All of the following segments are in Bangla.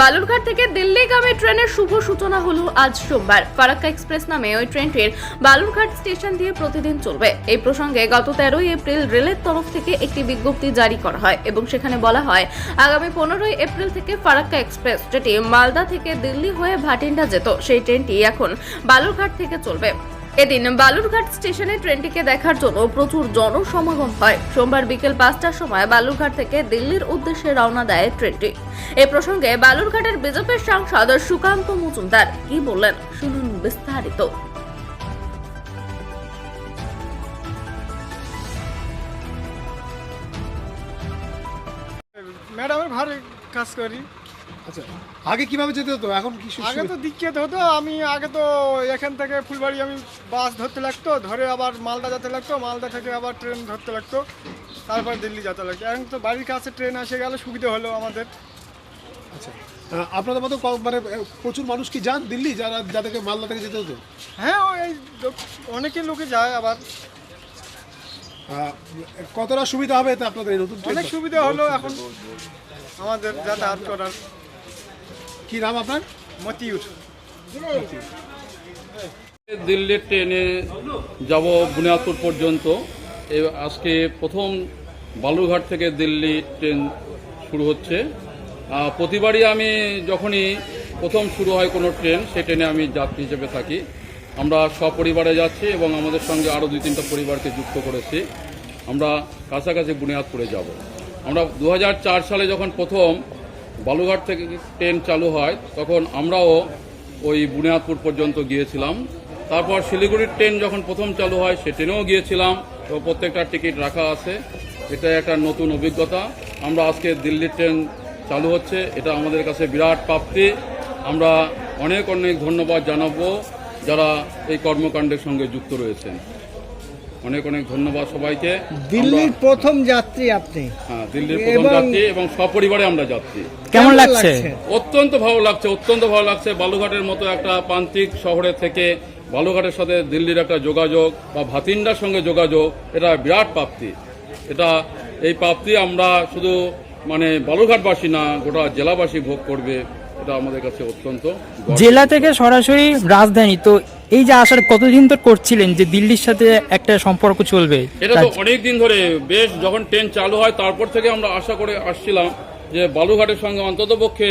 বালুরঘাট থেকে দিল্লিগামী ট্রেনের শুভ সূচনা হলো আজ সোমবার। ফারাক্কা এক্সপ্রেস নামে ওই ট্রেনটির বালুরঘাট স্টেশন দিয়ে প্রতিদিন চলবে। এই প্রসঙ্গে গত তেরোই এপ্রিল রেলের তরফ থেকে একটি বিজ্ঞপ্তি জারি করা হয় এবং সেখানে বলা হয়, আগামী পনেরোই এপ্রিল থেকে ফারাক্কা এক্সপ্রেস, যেটি মালদা থেকে দিল্লি হয়ে ভাটিন্ডা যেত, সেই ট্রেনটি এখন বালুরঘাট থেকে চলবে। এদিন বালুরঘাট স্টেশনে ট্রেনটিকে দেখার জন্য প্রচুর জনসমাগম হয়। সোমবার বিকেল পাঁচটার সময় বালুরঘাট থেকে দিল্লির উদ্দেশ্যে রওনা দেয় ট্রেনটি। এ প্রসঙ্গে বালুরঘাটের বিজেপির সাংসদ সুকান্ত মজুমদার কি বললেন শুনুন বিস্তারিত। ম্যাডামের ভারে কাজ করি। আচ্ছা আগে কীভাবে যেতে হতো? এখন কি আগে তো দিক্কিত হতো আমি আগে তো এখান থেকে ফুলবাড়ি আমি বাস ধরতে লাগতো ধরে আবার মালদা যেতে লাগতো মালদা থেকে আবার ট্রেন ধরতে লাগতো তারপর দিল্লি যেতে লাগতো। এখন তো বাড়ির কাছে ট্রেন এসে গেলে সুবিধা হলো আমাদের। আচ্ছা আপনাদের মতো মানে প্রচুর মানুষ কি যান দিল্লি যারা যাদেরকে মালদা থেকে যেতে হতো? হ্যাঁ ওই অনেকে লোকে যায় আবার। কতটা সুবিধা হবে এতে আপনাদের নতুন অনেক সুবিধা হলো এখন আমাদের যাতায়াত করার। কি নাম আপনার? মতিউর। দিল্লির ট্রেনে যাব বুনিয়াদপুর পর্যন্ত। আজকে প্রথম বালুরঘাট থেকে দিল্লি ট্রেন শুরু হচ্ছে। প্রতিবারই আমি যখনই প্রথম শুরু হয় কোনো ট্রেন সেই ট্রেনে আমি যাত্রী হিসেবে থাকি। আমরা সপরিবারে যাচ্ছি এবং আমাদের সঙ্গে আরও দুই তিনটা পরিবারকে যুক্ত করেছি। আমরা কাছাকাছি বুনিয়াদপুরে যাব। আমরা দু হাজার চার সালে যখন প্রথম বালুঘাট থেকে ট্রেন চালু হয়, তখন আমরাও ওই বুনিয়াদপুর পর্যন্ত গিয়েছিলাম। তারপর শিলিগুড়ির ট্রেন যখন প্রথম চালু হয়, সে ট্রেনেও গিয়েছিলাম। তো প্রত্যেকটা টিকিট রাখা আছে। এটা একটা নতুন অভিজ্ঞতা। আমরা আজকে দিল্লির ট্রেন চালু হচ্ছে। এটা আমাদের কাছে বিরাট প্রাপ্তি। আমরা অনেক অনেক ধন্যবাদ জানাব যারা এই কর্মকাণ্ডের সঙ্গে যুক্ত রয়েছেন। অনেক অনেক ধন্যবাদ সবাইকে। দিল্লির প্রথম যাত্রী আপনি। হ্যাঁ দিল্লির প্রথম যাত্রী এবং সপরিবারে আমরা যাচ্ছি কেমন লাগছে? অত্যন্ত ভালো লাগছে অত্যন্ত ভালো লাগছে। বালুঘাটের মতো একটা প্রান্তিক শহরে থেকে বালুঘাটের সাথে দিল্লির একটা যোগাযোগ বা ভাতিন্ডার সঙ্গে যোগাযোগ এটা বিরাট প্রাপ্তি। এটা এই প্রাপ্তি আমরা শুধু মানে বালুঘাটবাসী না গোটা জেলাবাসী ভোগ করবে। এটা আমাদের কাছে অত্যন্ত জেলা থেকে সরাসরি রাজধানী তো এই যে আসার কতদিন তো করছিলেন যে দিল্লির সাথে একটা সম্পর্ক চলবে? এটা তো অনেক দিন ধরে বেশ যখন ট্রেন চালু হয় তারপর থেকে আমরা আশা করে আসছিলাম যে বালুঘাটের সঙ্গে অন্ততপক্ষে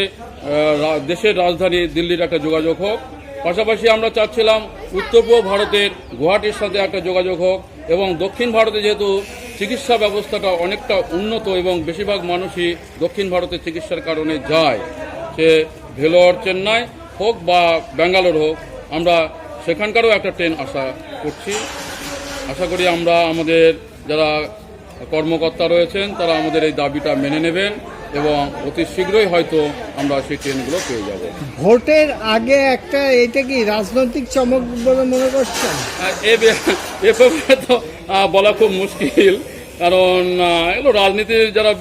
দেশের রাজধানী দিল্লির একটা যোগাযোগ হোক। পাশাপাশি আমরা চাচ্ছিলাম উত্তর পূর্ব ভারতের গুয়াহাটির সাথে একটা যোগাযোগ হোক এবং দক্ষিণ ভারতে যেহেতু চিকিৎসা ব্যবস্থাটা অনেকটা উন্নত এবং বেশিরভাগ মানুষই দক্ষিণ ভারতে চিকিৎসার কারণে যায়। সে ভেলোর চেন্নাই হোক বা ব্যাঙ্গালোর হোক আমরা সেখানকারও একটা ট্রেন আশা করছি। আশা করি আমরা আমাদের যারা কর্মকর্তা রয়েছেন তারা আমাদের এই দাবিটা মেনে নেবেন এবং অতি শীঘ্রই হয়তো আমরা সেই ট্রেনগুলো পেয়ে যাব। ভোটের আগে একটা এটা কি রাজনৈতিক চমক বলে মনে করছেন? এ ব্যাপারে তো বলা খুব মুশকিল কারণ এগুলো রাজনীতির যারা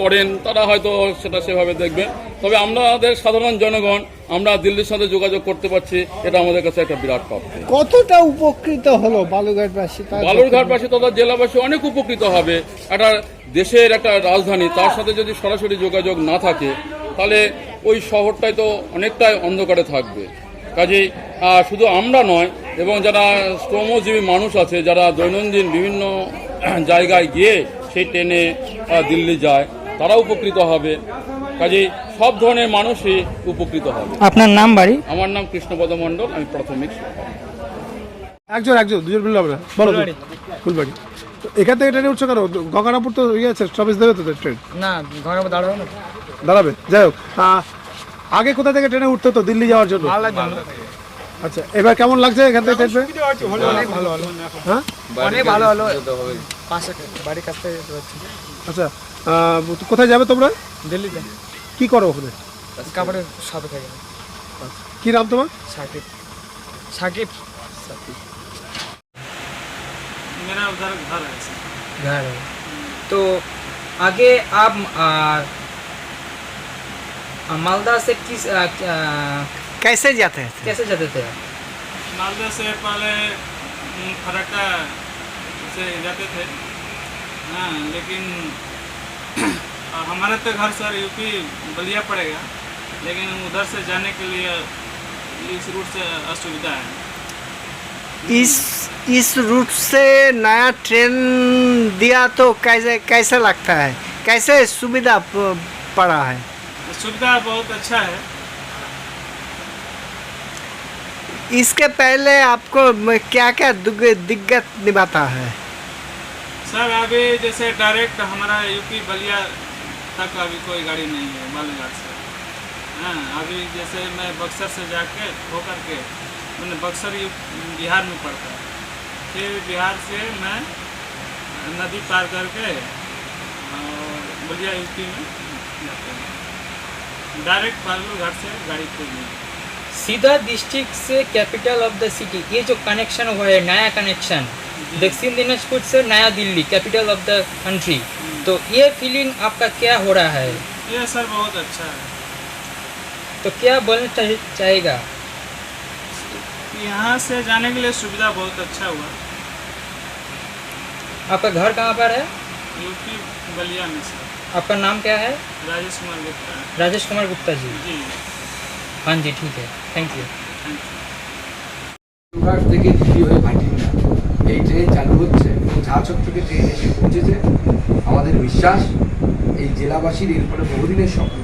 করেন তারা হয়তো সেটা সেভাবে দেখবেন তবে আমাদের সাধারণ জনগণ আমরা দিল্লির সাথে যোগাযোগ করতে পারছি এটা আমাদের কাছে একটা বিরাট প্রাপ্তি কতটা উপকৃত হলো বালুঘাটবাসী তার বালুরঘাটবাসী তথা জেলাবাসী অনেক উপকৃত হবে। একটা দেশের একটা রাজধানী তার সাথে যদি সরাসরি যোগাযোগ না থাকে তাহলে ওই শহরটাই তো অনেকটাই অন্ধকারে থাকবে। কাজেই শুধু আমরা নয় এবং যারা শ্রমজীবী মানুষ আছে যারা দৈনন্দিন বিভিন্ন জায়গায় গিয়ে সেই ট্রেনে দিল্লি যায় তারা উপকৃত হবে। কাজে সব ধরনের মানুষই উপকৃত হবে। আপনার নাম বাড়ি? আমার নাম কৃষ্ণপদ মণ্ডল আমি প্রাথমিক একজন একজন দুজন বললে হবে না? বলো। ফুলবাড়ি। তো এখান থেকে ট্রেনে উঠছো কেন? গঙ্গারামপুর তো ইয়ে আছে স্টপেজ দেবে তো ট্রেন? না ঘরে দাঁড়াবো না। দাঁড়াবে? যাই হোক আগে কোথা থেকে ট্রেনে উঠতে হতো দিল্লি যাওয়ার জন্য? আচ্ছা এবার কেমন লাগছে এখান থেকে ট্রেন? অনেক ভালো হলো। হ্যাঁ? অনেক ভালো হলো। পাশে বাড়ির কাছ থেকে যাচ্ছি আচ্ছা আহ, কোথায় যাবে তোমরা দিল্লিতে কি করো ওখানে কাপড়ের সাথে থাকে কি নাম তোমার সাকিব সাকিব मेरा उधर घर है घर है तो आगे आप आ, आ, मालदा से किस आ, आ, कैसे जाते हैं कैसे जाते थे मालदा से पहले हम्म, फरक्का से जाते थे। हाँ लेकिन हमारा तो घर सर यूपी बलिया पड़ेगा लेकिन उधर से जाने के लिए इस रूट से असुविधा है। इस इस रूट से नया ट्रेन दिया तो कैसे कैसा लगता है? कैसे सुविधा पड़ा है? सुविधा बहुत अच्छा है। इसके पहले आपको क्या क्या दिक्कत निभाता है? सर, अभी जैसे डायरेक्ट हमारा यूपी बलिया तक अभी कोई गाड़ी नहीं है, बालूघाट से। हाँ अभी जैसे मैं बक्सर से जाके होकर के, मैंने बक्सर बिहार में पड़ता है। फिर बिहार से मैं नदी पार करके और बलिया यूपी में जाते हैं। डायरेक्ट बालूघाट से गाड़ी कोई नहीं सीधा डिस्ट्रिक्ट से कैपिटल ऑफ़ द सिटी ये जो कनेक्शन हुआ है नया कनेक्शन दक्षिण दिनाजपुर से नया Delhi capital of the country तो ये फीलिंग आपका क्या हो रहा है? ये सर बहुत अच्छा है। तो क्या बोलना चाहे- चाहेगा? यहाँ से जाने के लिए सुविधा बहुत अच्छा हुआ। आपका घर कहाँ पर है? यूपी बलिया में सर। आपका नाम क्या है? राजेश कुमार गुप्ता। राजेश कुमार गुप्ता जी। जी। हाँ जी ठीक है थैंक यू थैंक यू ঘাট থেকে দিল্লি হয়ে ভাটিন্ডা এই ট্রেন চালু হচ্ছে এবং ঝাড়চক থেকে ট্রেন এসে পৌঁছেছে আমাদের বিশ্বাস এই জেলাবাসীর এরপরে বহুদিনের স্বপ্ন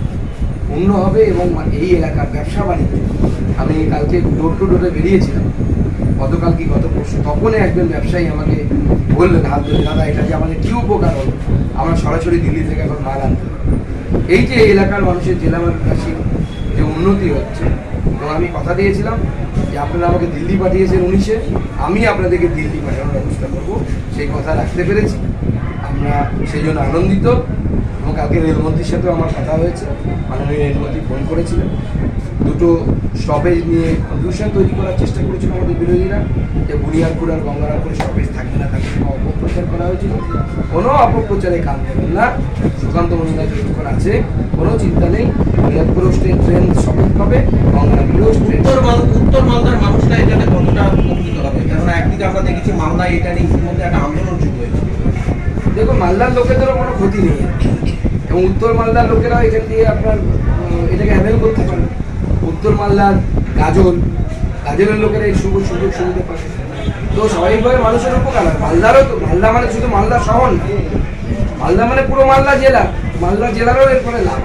পূর্ণ হবে এবং এই এলাকার ব্যবসা বাণিজ্য আমি কালকে ডোর টু ডোরে বেরিয়েছিলাম গতকাল কি গত পরশু তখনই একজন ব্যবসায়ী আমাকে বললেন হাত ধরে দাদা এটা যে আমাদের কী উপকার হলো আমরা সরাসরি দিল্লি থেকে এখন মাল আনতে পারি।" এই যে এই এলাকার মানুষের জেলাবাসীর যে উন্নতি হচ্ছে। এবং আমি কথা দিয়েছিলাম যে আপনারা আমাকে দিল্লি পাঠিয়েছেন উনিশে, আমি আপনাদেরকে দিল্লি পাঠানোর ব্যবস্থা করব। সেই কথা রাখতে পেরেছি। আমরা সেই জন্য আনন্দিত। এবং কালকে রেলমন্ত্রীর সাথেও আমার কথা হয়েছে। মাননীয় রেলমন্ত্রী ফোন করেছিলেন। দুটো স্টপেজ নিয়ে কনফিউশন তৈরি করার চেষ্টা করেছিল আমাদের বিরোধীরা যে বুনিয়াদপুর আর গঙ্গারামপুরে স্টপেজ থাকবে না না অপপ্রচার করা হয়েছিল। কোনো অপপ্রচারে কান দেবেন না। সুকান্ত মজুমদার যতক্ষণ আছে কোনো চিন্তা নেই। বুনিয়াদপুরও ট্রেন ট্রেন স্টপেজ হবে গঙ্গারামপুরেও ট্রেন উত্তর মালদার মানুষরা এটাতে কতটা উপকৃত হবে? কেননা একদিকে আমরা দেখেছি মালদা এটা নিয়ে ইতিমধ্যে একটা আন্দোলন শুরু হয়েছে। দেখুন মালদার লোকেদেরও কোনো ক্ষতি নেই। এবং উত্তর মালদার লোকেরা এখান দিয়ে আপনার এটাকে অ্যাভেল করতে পারে উত্তর মালদার গাজল গাজলের লোকেরা এই সুযোগ সুযোগ সুবিধা পাবে তো স্বাভাবিকভাবে মানুষের উপকার হয়। মালদারও তো মালদা মানে শুধু মালদা শহর না। মালদা মানে পুরো মালদা জেলা। মালদা জেলারও এরপরে লাভ।